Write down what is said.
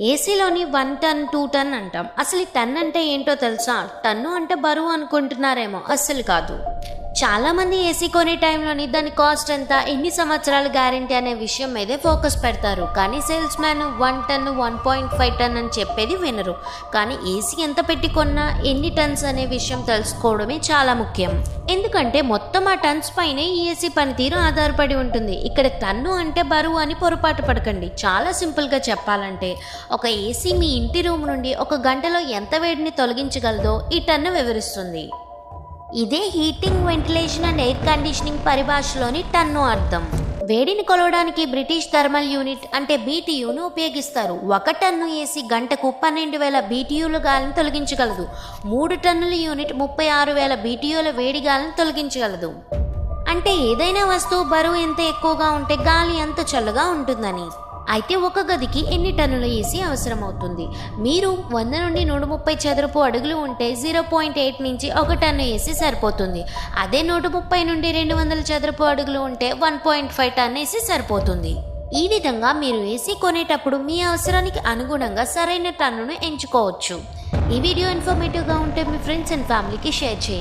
ఏసీలోని one ton two ton అంటాం. అసలు ఈ టన్ అంటే ఏంటో తెలుసా? టన్ను అంటే బరువు అనుకుంటున్నారేమో. అస్సలు కాదు. చాలామంది ఏసీ కొనే టైంలోని దాని కాస్ట్ ఎంత ఎన్ని సంవత్సరాల గ్యారంటీ అనే విషయం మీదే ఫోకస్ పెడతారు. కానీ salesman one ton one point five ton అని చెప్పేది వినరు. కానీ ఏసీ ఎంత పెట్టి కొన్నా ఎన్ని టన్స్ అనే విషయం తెలుసుకోవడమే చాలా ముఖ్యం. ఎందుకంటే మొత్తం ఆ టన్స్ పైనే ఈ ఏసీ పనితీరు ఆధారపడి ఉంటుంది. ఇక్కడ టన్ను అంటే బరువు అని పొరపాటు పడకండి. చాలా సింపుల్గా చెప్పాలంటే ఒక ఏసీ మీ ఇంటి రూమ్ నుండి ఒక గంటలో ఎంత వేడిని తొలగించగలదో ఈ టన్ను వివరిస్తుంది. ఇదే heating ventilation and air conditioning పరిభాషలోని ton అర్థం. వేడిని కొలవడానికి బ్రిటిష్ థర్మల్ యూనిట్ అంటే బీటీయూను ఉపయోగిస్తారు. ఒక టన్ను ఏసీ గంటకు పన్నెండు వేల బీటీయూల గాలిని తొలగించగలదు. మూడు టన్నుల యూనిట్ ముప్పై ఆరు వేల బీటీయూల వేడి గాలిని తొలగించగలదు. అంటే ఏదైనా వస్తువు బరువు ఎంత ఎక్కువగా ఉంటే గాలి ఎంత చల్లగా ఉంటుందని. అయితే ఒక గదికి ఎన్ని టన్నుల ఏసీ అవసరమవుతుంది? మీరు వంద నుండి నూట ముప్పై చదరపు అడుగులు ఉంటే జీరో పాయింట్ ఎయిట్ నుంచి ఒక టన్ను ఏసీ సరిపోతుంది. అదే నూట ముప్పై నుండి రెండు వందల చదరపు అడుగులు ఉంటే one point five ton AC సరిపోతుంది. ఈ విధంగా మీరు ఏసీ కొనేటప్పుడు మీ అవసరానికి అనుగుణంగా సరైన టన్నును ఎంచుకోవచ్చు. ఈ వీడియో ఇన్ఫర్మేటివ్గా ఉంటే మీ ఫ్రెండ్స్ అండ్ ఫ్యామిలీకి షేర్ చేయండి.